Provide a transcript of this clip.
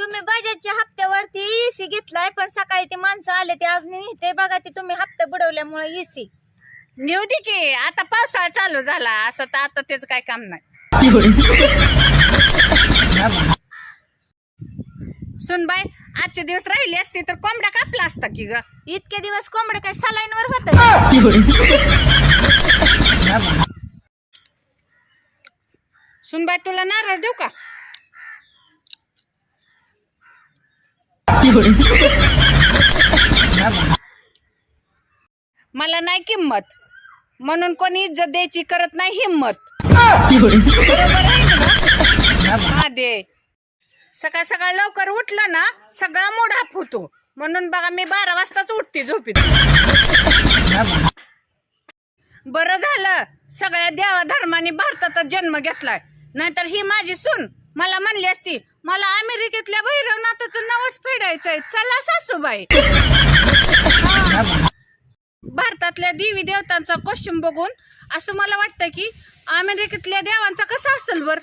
तुम्ही बजाजच्या हप्त्यावरती एसी घेतलाय पण सकाळी ते माणसं आले ते आज नेते बघा ते तुम्ही हप्ता बुडवल्यामुळे एसी नेऊ दे की आता पावसाळा चालू झाला असं तर आता त्याचं काय काम नाही. सुनबाई आजचे दिवस राहिले असते तर कोंबडा कापला असता की ग? इतके दिवस कोंबड काय सलाईन वर होत सुनबाई तुला नारळ देऊ का? मला नाही किंमत. म्हणून कोणी इज्जत द्यायची करत नाही हिंमत. दे. सकाळ सकाळ लवकर उठलं ना सगळा मूड हाफ होतो. म्हणून बघा मी बारा वाजताच उठते झोपीत. बरं झालं. सगळ्या देवा धर्माने भारतातच जन्म घेतलाय. नाहीतर ही माझी सून. मला म्हणली असती मला अमेरिकेतल्या भैरवनाथाचं नवस फेडायचंय. चला सासूबाई. भारतातल्या देवी देवतांचा क्वेश्चन बघून असं मला वाटतं की अमेरिकेतल्या देवांचा कसा असेल बर?